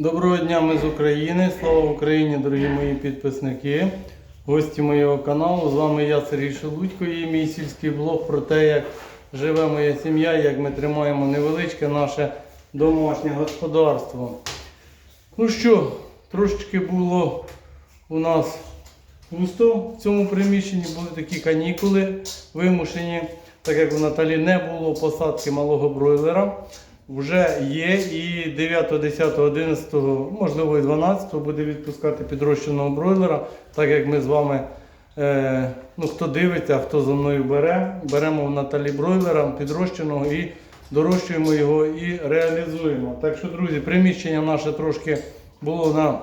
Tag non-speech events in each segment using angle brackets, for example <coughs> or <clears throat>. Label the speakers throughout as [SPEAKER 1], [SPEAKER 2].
[SPEAKER 1] Доброго дня, ми з України. Слава Україні, дорогі мої підписники, гості моєго каналу. З вами я, Сергій Шелудько, і мій сільський блог про те, як живе моя сім'я, як ми тримаємо невеличке наше домашнє господарство. Ну що, трошечки було у нас густо в цьому приміщенні, були такі канікули вимушені, так як у Наталі не було посадки малого бройлера. Вже є і 9, 10, 11, можливо і 12 буде відпускати підрощеного бройлера, так як ми з вами, е, ну хто дивиться, хто за мною бере, беремо в Наталі бройлера підрощеного і дорощуємо його і реалізуємо. Так що, друзі, приміщення наше трошки було на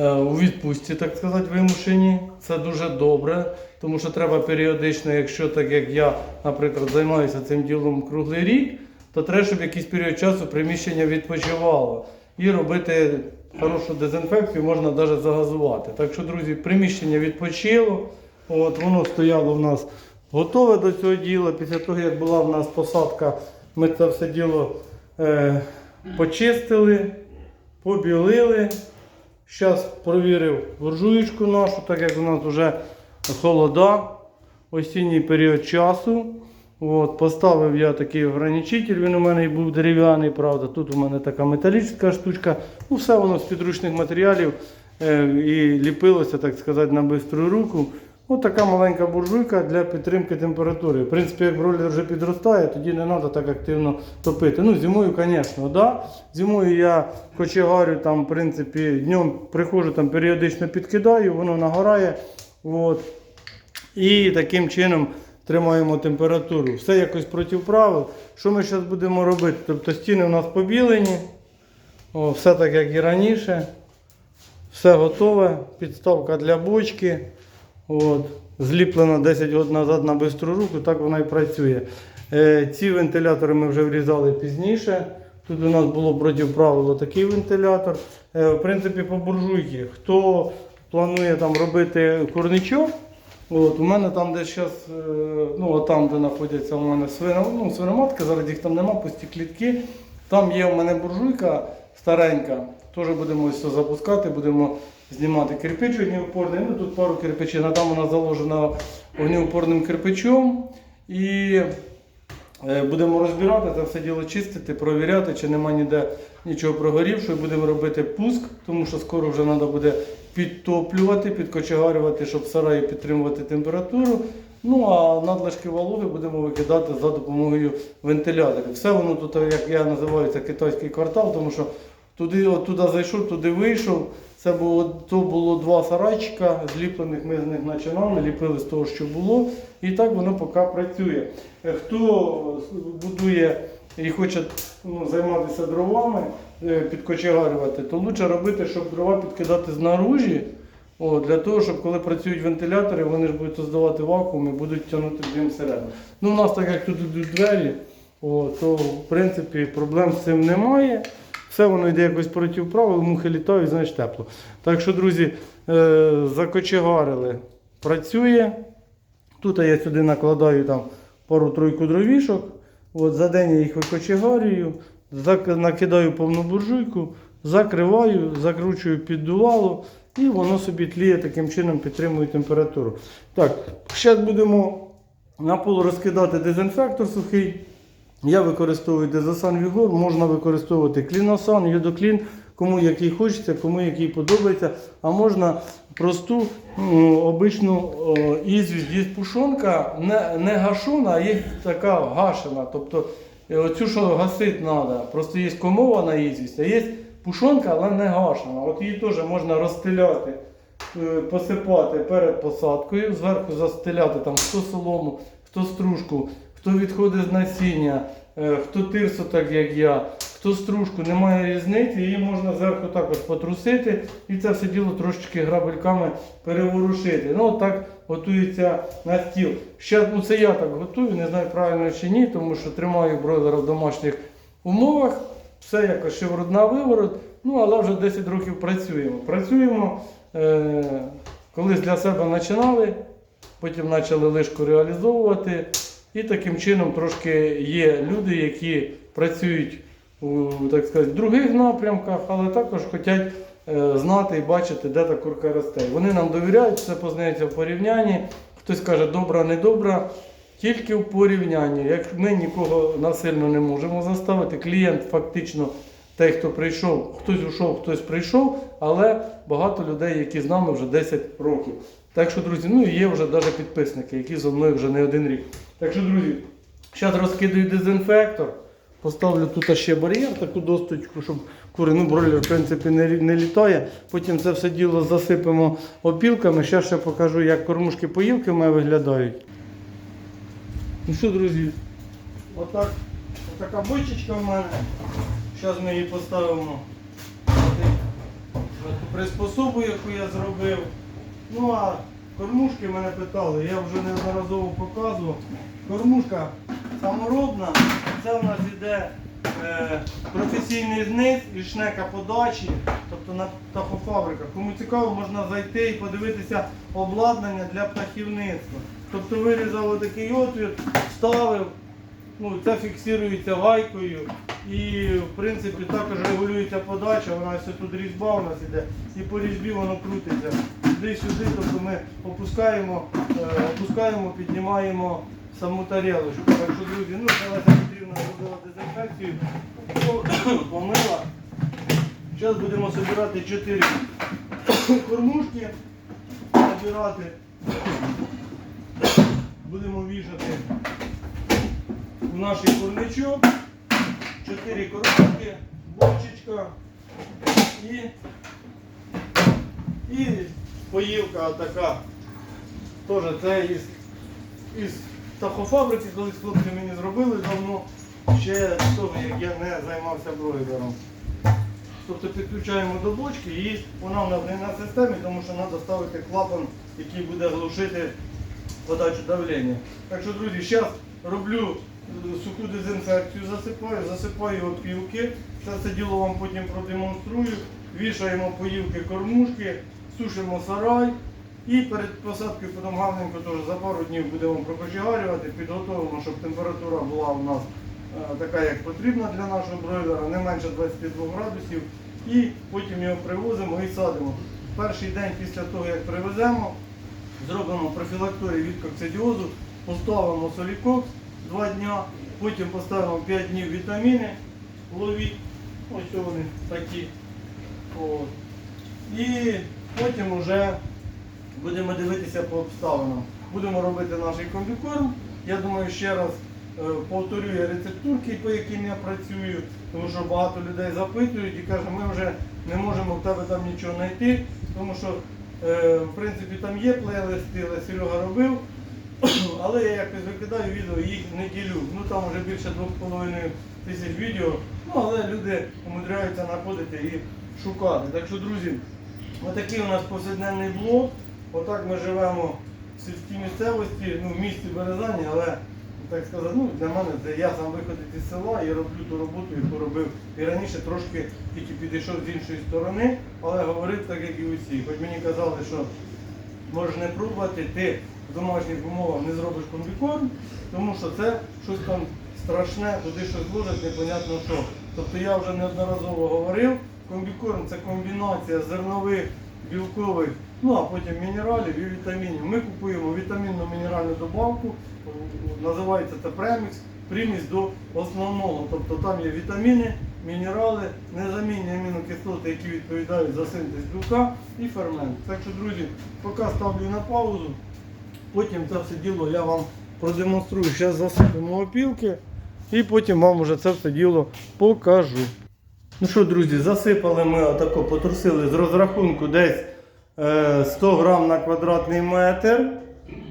[SPEAKER 1] е, у відпустці, так сказати, вимушені. Це дуже добре, тому що треба періодично, якщо так як я, наприклад, займаюся цим ділом круглий рік, то треба, щоб якийсь період часу приміщення відпочивало. І робити хорошу дезінфекцію можна навіть загазувати. Так що, друзі, приміщення відпочило. От воно стояло в нас готове до цього діла. Після того, як була в нас посадка, ми це все діло е, почистили, побілили. Зараз провірив буржуєчку нашу, так як у нас вже холода, осінній період часу. От, поставив я такий ограничитель, він у мене був дерев'яний, правда. Тут у мене така металічна штучка. Ну, все воно з підручних матеріалів е, і ліпилося, так сказати, на бистру руку. Ось така маленька буржуйка для підтримки температури. В принципі, як бройлер вже підростає, тоді не треба так активно топити. Ну, зимою, звісно, да. Зимою я кочегарю, там, в принципі, днем приходжу, там, періодично підкидаю, воно нагорає. От. І таким чином тримаємо температуру. Все якось проти правил. Що ми зараз будемо робити? Тобто стіни у нас побілені, О, все так як і раніше. Все готове. Підставка для бочки. От. Зліплена 10 років назад на бистру руку, так вона і працює. Е, ці вентилятори ми вже врізали пізніше. Тут у нас було проти правила такий вентилятор. Е, в принципі, по буржуйки. Хто планує там робити курничок, От, у мене там, де зараз, ну там, де знаходяться у мене свино, ну, зараз їх там нема, пусті клітки. Там є у мене буржуйка старенька. Теж будемо це запускати, будемо знімати кирпич огнеупорний. Ну тут пару кирпичів, а там вона заложена огнеупорним кирпичом. І е, будемо розбирати це все діло чистити, провіряти, чи нема ніде нічого прогорівшого. Будемо робити пуск, тому що скоро вже треба буде підтоплювати, підкочегарювати, щоб в сараї підтримувати температуру. Ну а надлишки вологи будемо викидати за допомогою вентиляторів. Все воно тут, як я називаю, це китайський квартал, тому що туди, от туди зайшов, туди вийшов. Це було, то було два сарайчика, зліплених ми з них починали, ліпили з того, що було. І так воно поки працює. Е, Хто будує і хоче ну, займатися дровами, підкочегарювати, то краще робити, щоб дрова підкидати знаружі. О, для того, щоб коли працюють вентилятори, вони ж будуть здавати вакуум і будуть тягнути дим всередину. Ну, у нас так як тут йдуть двері, о, то в принципі проблем з цим немає. Все воно йде якось проти правил, мухи літають, значить тепло. Так що, друзі, е, закочегарили, працює. Тут я сюди накладаю там пару-тройку дровішок. От, за день я їх викочегарюю, накидаю повну буржуйку, закриваю, закручую піддувало і воно собі тліє таким чином підтримує температуру. Так, зараз будемо на пол розкидати дезінфектор сухий. Я використовую Дезосан Вігор, можна використовувати кліносан, йодоклін, кому який хочеться, кому який подобається. А можна просту м, обичну ізвість. Є пушонка, не, не гашона, а є така гашена. Тобто оцю, що гасити треба. Просто є комована ізвість, а є пушонка, але не гашена. От її теж можна розстеляти, е, посипати перед посадкою, зверху застеляти там хто солому, хто стружку, хто відходи з насіння, е, хто тирсу, так як я, хто стружку, немає різниці, її можна зверху також потрусити і це все діло трошечки грабельками переворушити. Ну от так готується на стіл. Ще ну, це я так готую, не знаю правильно чи ні, тому що тримаю бройлера в домашніх умовах. Все якось шиворот на виворот, ну але вже 10 років працюємо. Працюємо, е, колись для себе починали, потім почали лишку реалізовувати. І таким чином трошки є люди, які працюють у так сказати, других напрямках, але також хочуть знати і бачити, де та курка росте. Вони нам довіряють, все познається в порівнянні. Хтось каже, добра, не добра. Тільки в порівнянні. Як ми нікого насильно не можемо заставити, клієнт фактично той, хто прийшов, хтось ушов, хтось прийшов, але багато людей, які з нами вже 10 років. Так що, друзі, ну і є вже навіть підписники, які зі мною вже не один рік. Так що, друзі, зараз розкидаю дезінфектор. Поставлю тут ще бар'єр, таку досточку, щоб кури, ну бройлер в принципі не, не літає. Потім це все діло засипемо опілками. Ще ще покажу, як кормушки поїлки в мене виглядають. Ну що, друзі, отак, отака бочечка в мене. Зараз ми її поставимо приспособу, яку я зробив. Ну а кормушки мене питали, я вже неодноразово показував. Кормушка саморобна, це у нас йде е, професійний зниз і шнека подачі, тобто на птахофабриках. Кому цікаво, можна зайти і подивитися обладнання для птахівництва. Тобто вирізав такий отвір, вставив, ну, це фіксується гайкою і в принципі також регулюється подача, вона ось тут різьба у нас іде, і по різьбі воно крутиться. Сюди-сюди, тобто ми опускаємо, е, опускаємо, піднімаємо саму тарілочку. Так що, друзі, ну зараз потрібно зробила дезінфекцію, <coughs> помила. Зараз будемо збирати 4 <coughs> кормушки, збирати. Будемо вішати в наш курничок. Чотири коробки, бочечка і, і поїлка така. Теж це із, із птахофабрики, колись хлопці мені зробили давно, ще того, як я не займався бройлером. Тобто підключаємо до бочки і вона в нас не на системі, тому що треба ставити клапан, який буде глушити подачу давлення. Так що, друзі, зараз роблю суху дезінфекцію, засипаю, засипаю опілки. Це все діло вам потім продемонструю. Вішаємо поїлки кормушки, сушимо сарай. І перед посадкою потім гарненько теж за пару днів будемо прокочегарювати, підготовимо, щоб температура була у нас е, така, як потрібна для нашого бройлера, не менше 22 градусів. І потім його привозимо і садимо. Перший день після того, як привеземо, зробимо профілакторію від коксидіозу, поставимо солікокс 2 дня, потім поставимо 5 днів вітаміни, ловіть, ось вони такі. От. І потім вже будемо дивитися по обставинам. Будемо робити наш комбікорм. Я думаю, ще раз е, повторю я рецептурки, по яким я працюю, тому що багато людей запитують і кажуть, ми вже не можемо в тебе там нічого знайти, тому що е, в принципі там є плейлисти, але Серега робив. Але я якось викидаю відео, їх не ділю. Ну там вже більше 2,5 тисяч відео. Ну але люди умудряються знаходити і шукати. Так що, друзі, отакий у нас повсякденний блог. Отак ми живемо в сільській місцевості, ну в місті Березані, але так сказати, ну для мене це я сам виходить із села і роблю ту роботу, яку робив і раніше трошки тільки підійшов з іншої сторони, але говорив так, як і усі. Хоч мені казали, що можеш не пробувати, ти в домашніх умовах не зробиш комбікорм, тому що це щось там страшне, туди щось вложить, непонятно що. Тобто я вже неодноразово говорив, комбікорм це комбінація зернових, білкових, ну а потім мінералів і вітамінів. Ми купуємо вітамінну мінеральну добавку, називається це премікс, примість до основного. Тобто там є вітаміни, мінерали, незамінні амінокислоти, які відповідають за синтез білка і фермент. Так що, друзі, поки ставлю на паузу, потім це все діло я вам продемонструю. Зараз засипемо опілки і потім вам уже це все діло покажу. Ну що, друзі, засипали ми отако, потрусили з розрахунку десь е, 100 грам на квадратний метр.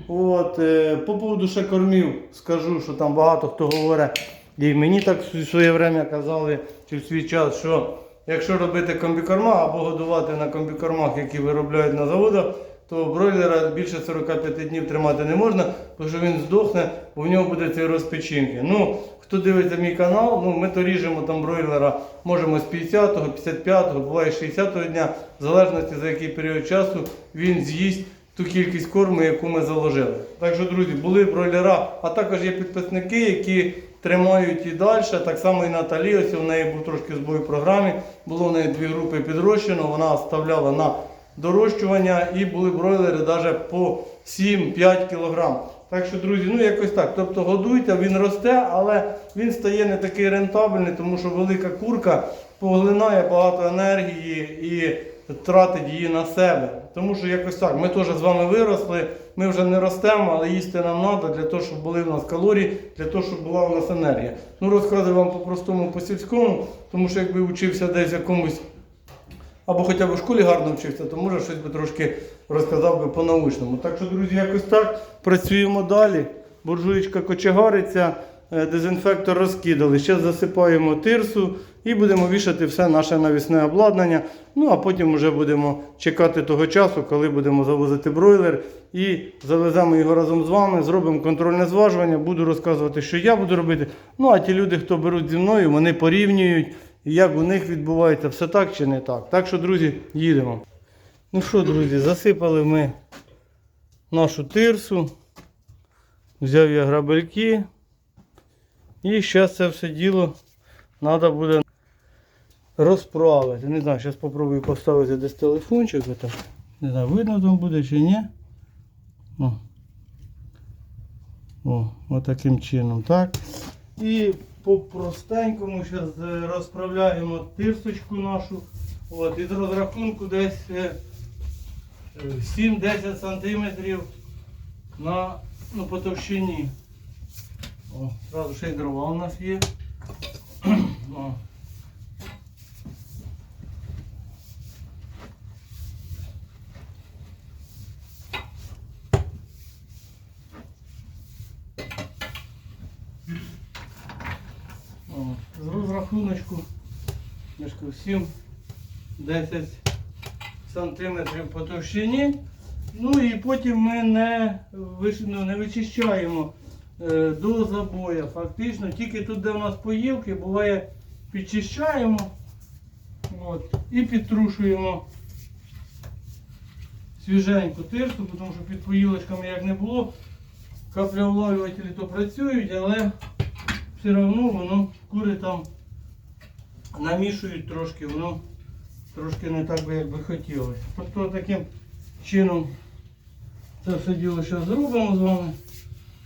[SPEAKER 1] От, е, по поводу ще кормів скажу, що там багато хто говорить. І мені так в своє время казали, чи в свій час, що якщо робити комбікорма або годувати на комбікормах, які виробляють на заводах, то бройлера більше 45 днів тримати не можна, тому що він здохне, бо в нього буде ці розпечінки. Ну, хто дивиться мій канал, ну ми то ріжемо там бройлера, можемо з 50-го, 55-го, буває 60-го дня, в залежності за який період часу він з'їсть ту кількість корму, яку ми заложили. Так що, друзі, були бройлера, а також є підписники, які тримають і далі. Так само і Наталі, ось у неї був трошки збой в програмі. Було в неї дві групи підрощено, вона оставляла на дорощування і були бройлери навіть по 7-5 кг. Так що, друзі, ну якось так. Тобто годуйте, він росте, але він стає не такий рентабельний, тому що велика курка поглинає багато енергії і тратить її на себе. Тому що якось так, ми теж з вами виросли, ми вже не ростемо, але їсти нам треба для того, щоб були в нас калорії, для того, щоб була у нас енергія. Ну розказую вам по-простому, по-сільському, тому що якби учився десь якомусь або хоча б в школі гарно вчився, то може щось би трошки розказав би по-научному. Так що, друзі, якось так працюємо далі. Буржуєчка кочегариться, е, дезінфектор розкидали. Ще засипаємо тирсу і будемо вішати все наше навісне обладнання. Ну а потім вже будемо чекати того часу, коли будемо завозити бройлер і завеземо його разом з вами, зробимо контрольне зважування, буду розказувати, що я буду робити. Ну а ті люди, хто беруть зі мною, вони порівнюють, як у них відбувається все так чи не так. Так що, друзі, їдемо. Ну що, друзі, засипали ми нашу тирсу. Взяв я грабельки. І зараз це все діло треба буде розправити. Не знаю, зараз спробую поставити десь телефончик. Не знаю, видно там буде чи ні. О, О отаким чином. так. І по-простенькому зараз розправляємо тирсочку нашу. От, із розрахунку десь е, е, 7-10 см на ну, по товщині. О, зразу ще й дрова у нас є. <clears throat> О, З розрахуночку мішку 7-10 сантиметрів по товщині. Ну і потім ми не, ну, не вичищаємо е, до забоя. Фактично, тільки тут, де у нас поїлки, буває підчищаємо от, і підтрушуємо свіженьку тирсу, тому що під поїлочками як не було. Каплеулавлювателі то працюють, але все одно воно кури там намішують трошки, воно трошки не так би, як би хотілося. Тобто таким чином це все діло зараз зробимо з вами.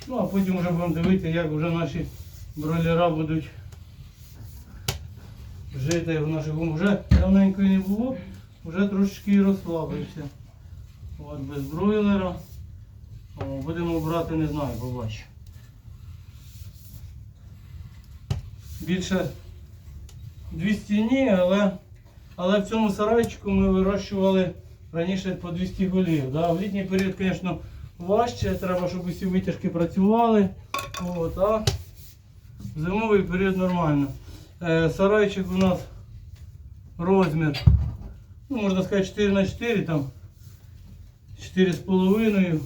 [SPEAKER 1] Ну а потім вже будемо дивитися, як вже наші бройлера будуть жити в наших. Вже давненько не було, вже трошечки розслабився. От без бройлера. О, будемо брати, не знаю, побачу. Більше 200 ні, але, але в цьому сарайчику ми вирощували раніше по 200 голів. Да? В літній період, звісно, важче, треба, щоб усі витяжки працювали. От, а в зимовий період нормально. Е, сарайчик у нас розмір, ну, можна сказати, 4 на 4 там 4,5.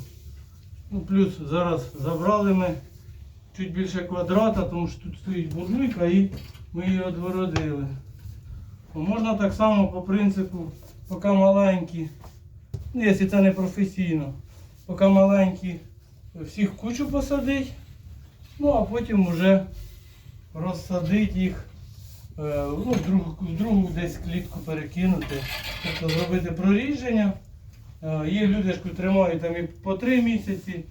[SPEAKER 1] Ну, плюс зараз забрали ми чуть більше квадрата, тому що тут стоїть буржуйка і ми її відгородили. Ну, Можна так само по принципу, поки маленькі, ну якщо це не професійно, поки маленькі всіх кучу посадить, ну а потім вже розсадити їх, е, ну, в другу, в другу десь клітку перекинути, тобто зробити прорідження. Е, Є люди, що тримають там і по 3 місяці,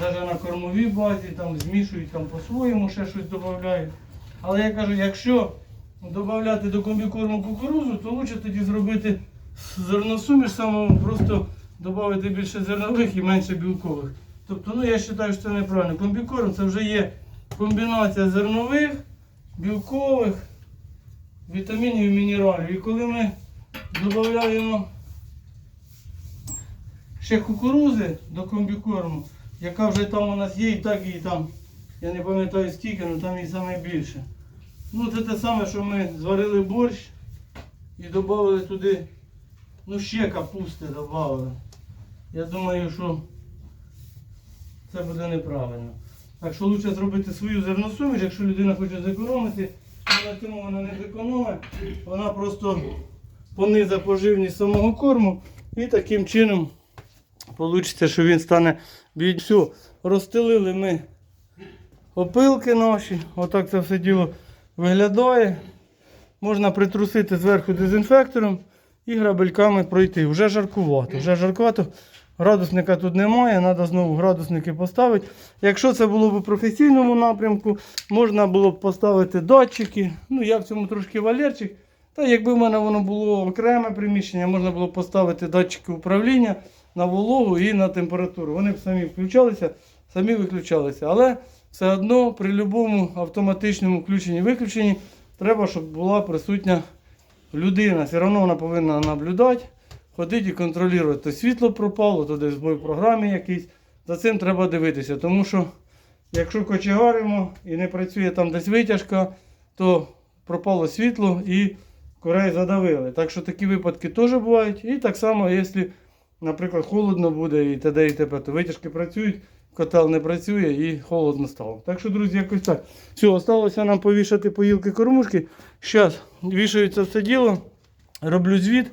[SPEAKER 1] навіть на кормовій базі, там змішують там по-своєму, ще щось додають. Але я кажу, якщо додати до комбікорму кукурузу, то краще тоді зробити зерносуміш самому, просто додати більше зернових і менше білкових. Тобто, ну я вважаю, що це неправильно. Комбікорм це вже є комбінація зернових, білкових, вітамінів і мінералів. І коли ми додаємо ще кукурузи до комбікорму, яка вже там у нас є, і так і там, я не пам'ятаю скільки, але там і саме більше. Ну це те саме, що ми зварили борщ і додали туди, ну ще капусти додали. Я думаю, що це буде неправильно. Так що краще зробити свою зерносуміш, якщо людина хоче зекономити, на цьому вона не зекономить, вона просто пониза поживність самого корму і таким чином вийде, що він стане більш. Все, розстелили ми опилки наші. Отак це все діло виглядає. Можна притрусити зверху дезінфектором і грабельками пройти. Вже жаркувато. Вже жаркувато. Градусника тут немає, треба знову градусники поставити. Якщо це було б у професійному напрямку, можна було б поставити датчики. Ну, я в цьому трошки валерчик. Та якби в мене воно було окреме приміщення, можна було б поставити датчики управління на вологу і на температуру. Вони б самі включалися, самі виключалися. Але все одно при будь-якому автоматичному включенні-виключенні треба, щоб була присутня людина. Все одно вона повинна наблюдати, ходити і контролювати. То світло пропало, то десь збой в програмі якийсь. За цим треба дивитися. Тому що якщо кочегаримо і не працює там десь витяжка, то пропало світло і курей задавили. Так що такі випадки теж бувають. І так само, якщо, наприклад, холодно буде і т.д. і т.п., то витяжки працюють, котел не працює і холодно стало. Так що, друзі, якось так. Все, осталося нам повішати поїлки кормушки. Зараз вішається все діло, роблю звіт,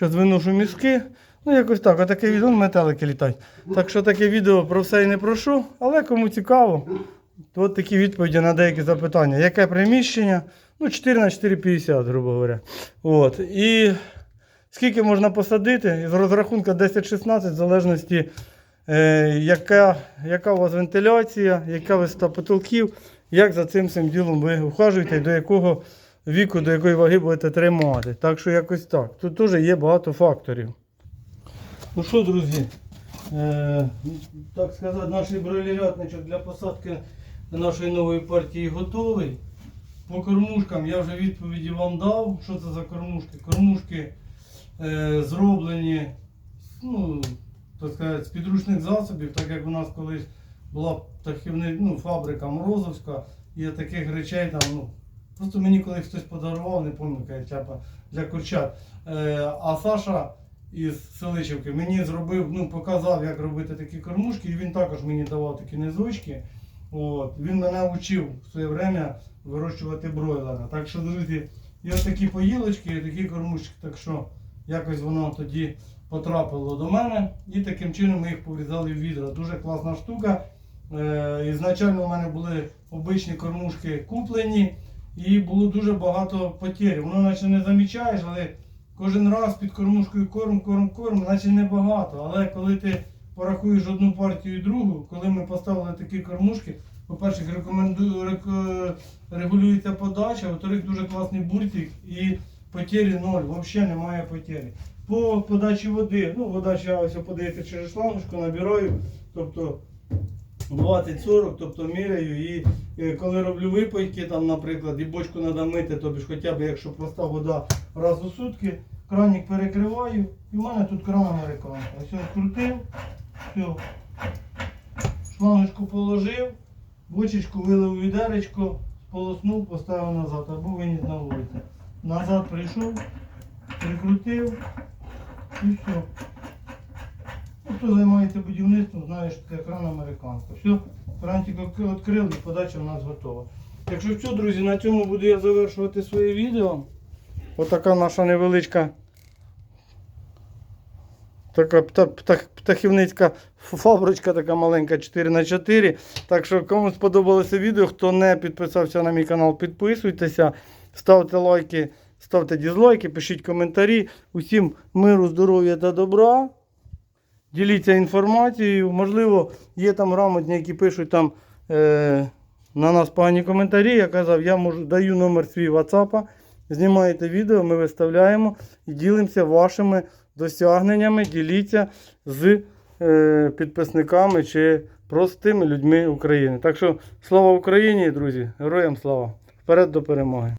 [SPEAKER 1] зараз виношу мізки. Ну, якось так, отаке відео, метелики літають. Так що таке відео про все і не прошу, але кому цікаво, то от такі відповіді на деякі запитання. Яке приміщення? Ну, 4 на 4,50, грубо говоря. От. І скільки можна посадити? З розрахунку 10-16, в залежності, е, яка, яка у вас вентиляція, яка висота потолків, як за цим всім ділом ви ухажуєте до якого віку, до якої ваги будете тримати. Так що якось так. Тут теж є багато факторів. Ну що, друзі, е, так сказати, наш бройлерятничок для посадки нашої нової партії готовий. По кормушкам я вже відповіді вам дав. Що це за кормушки? Кормушки е, зроблені ну, так сказати, з підручних засобів, так як у нас колись була птахівни, ну, фабрика Морозовська, і таких речей там, ну, просто мені колись хтось подарував, не пам'ятаю, чапа для курчат. Е, а Саша із Селичівки мені зробив, ну, показав, як робити такі кормушки, і він також мені давав такі низочки. От. Він мене вчив в своє время вирощувати бройлера. Так що, друзі, є такі поїлочки, і такі кормушки, так що якось воно тоді потрапило до мене. І таким чином ми їх поврізали в відра. Дуже класна штука. Е, ізначально в мене були обичні кормушки куплені, і було дуже багато потерь. Воно наче не замічаєш, але кожен раз під кормушкою корм, корм, корм, наче небагато. Але коли ти порахуєш одну партію і другу, коли ми поставили такі кормушки, по-перше, рек- регулюється подача, во-вторых, дуже класний буртик і потері ноль, взагалі немає потері. По подачі води, ну вода ще ось подається через шлангочку, набираю, тобто 20-40, тобто міряю і е, коли роблю випайки, там, наприклад, і бочку треба мити, тобі ж хоча б якщо проста вода раз у сутки, кранік перекриваю, і в мене тут кран американський. Ось крутив, все, шлангочку положив, бочечку вилив у відеречко, сполоснув, поставив назад, або виніс на вулицю. Назад прийшов, прикрутив і все. Ну, Хто займається будівництвом, знає, що це кран американський. Все, крантик відкрили подача в нас готова. Якщо все, друзі, на цьому буду я завершувати своє відео. Отака наша невеличка така пта- пта- птахівницька фабричка, така маленька 4х4. Так що, кому сподобалося відео, хто не підписався на мій канал, підписуйтеся, ставте лайки, ставте дізлайки, пишіть коментарі. Усім миру, здоров'я та добра. Діліться інформацією. Можливо, є там грамотні, які пишуть там е, на нас погані коментарі. Я казав, я можу, даю номер свій WhatsApp, знімаєте відео, ми виставляємо і ділимося вашими досягненнями. Діліться з е, підписниками чи простими людьми України. Так що слава Україні, друзі! Героям слава! Вперед до перемоги!